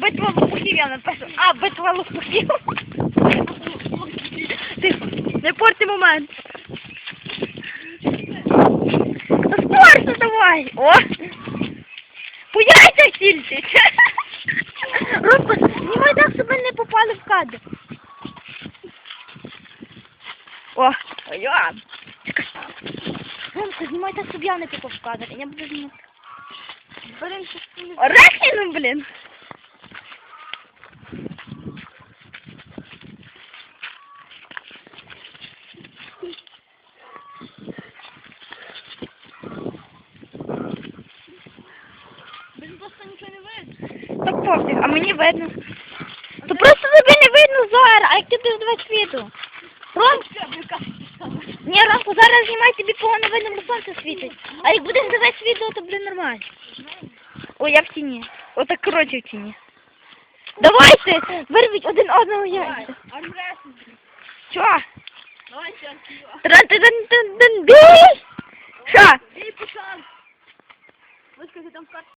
Битва лопухів я напишу. А, битва лопухів. Ти не порти момент. Та спорте давай. О! По тільки. Робко, знімай так, щоб ми не попали в кадр. О, я. Ромко, знімай так, щоб я не попав в кадр. Я буду знімати. Блин, що ти не Орехи, ну, блін. Блин, просто нічого не видно. Так пофіг, а мені видно. То просто тобі не видно зараз, а як ти без два світу. Ром, ні, Ромко, зараз знімай, тобі погано видно, бо сонце світить. А як будеш давати світло, то буде нормально. Ой, я в тіні. Отак коротше в тіні. Давайте! Вирвіть один одного я. Чо? Тран-тан-тан-тан-бій! Що? Бій, пацан!